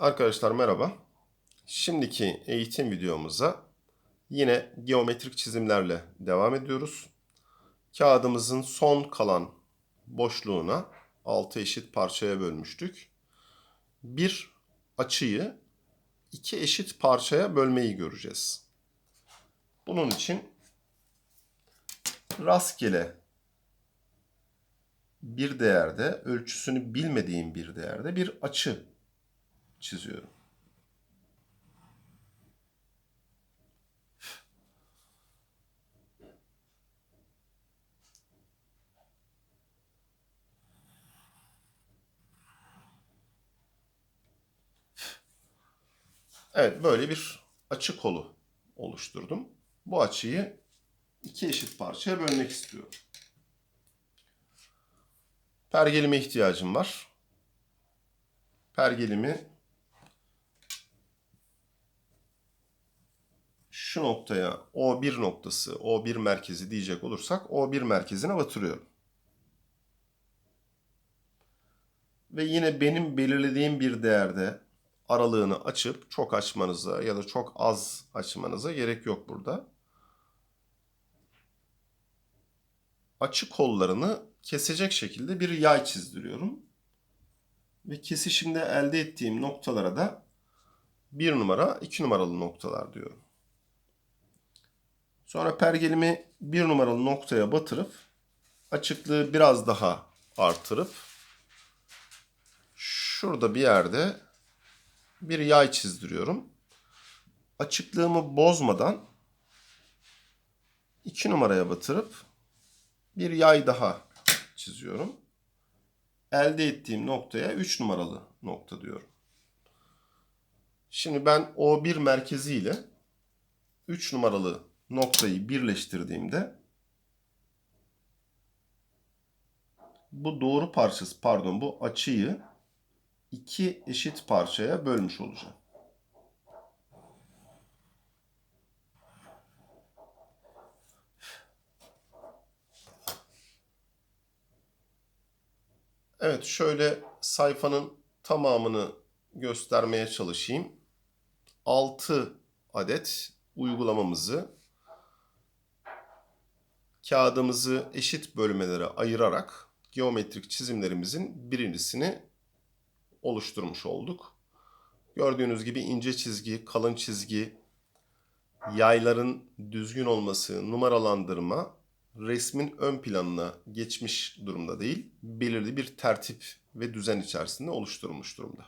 Arkadaşlar merhaba. Şimdiki eğitim videomuza yine geometrik çizimlerle devam ediyoruz. Kağıdımızın son kalan boşluğuna 6 eşit parçaya bölmüştük. Bir açıyı iki eşit parçaya bölmeyi göreceğiz. Bunun için rastgele bir değerde, ölçüsünü bilmediğim bir değerde bir açı çiziyorum. Evet, böyle bir açı kolu oluşturdum. Bu açıyı iki eşit parçaya bölmek istiyorum. Pergelime ihtiyacım var. Pergelimi şu noktaya O1 noktası, O1 merkezi diyecek olursak O1 merkezine batırıyorum. Ve yine benim belirlediğim bir değerde aralığını açıp çok açmanıza ya da çok az açmanıza gerek yok burada. Açı kollarını kesecek şekilde bir yay çizdiriyorum. Ve kesişimde elde ettiğim noktalara da bir numara, iki numaralı noktalar diyorum. Sonra pergelimi bir numaralı noktaya batırıp açıklığı biraz daha artırıp şurada bir yerde bir yay çizdiriyorum. Açıklığımı bozmadan iki numaraya batırıp bir yay daha çiziyorum. Elde ettiğim noktaya 3 numaralı nokta diyorum. Şimdi ben O1 merkezi ile 3 numaralı noktayı birleştirdiğimde bu doğru parçası pardon bu açıyı iki eşit parçaya bölmüş olacağım. Evet şöyle sayfanın tamamını göstermeye çalışayım. 6 adet uygulamamızı kağıdımızı eşit bölmelere ayırarak geometrik çizimlerimizin birincisini oluşturmuş olduk. Gördüğünüz gibi ince çizgi, kalın çizgi, yayların düzgün olması, numaralandırma resmin ön planına geçmiş durumda değil, belirli bir tertip ve düzen içerisinde oluşturulmuş durumda.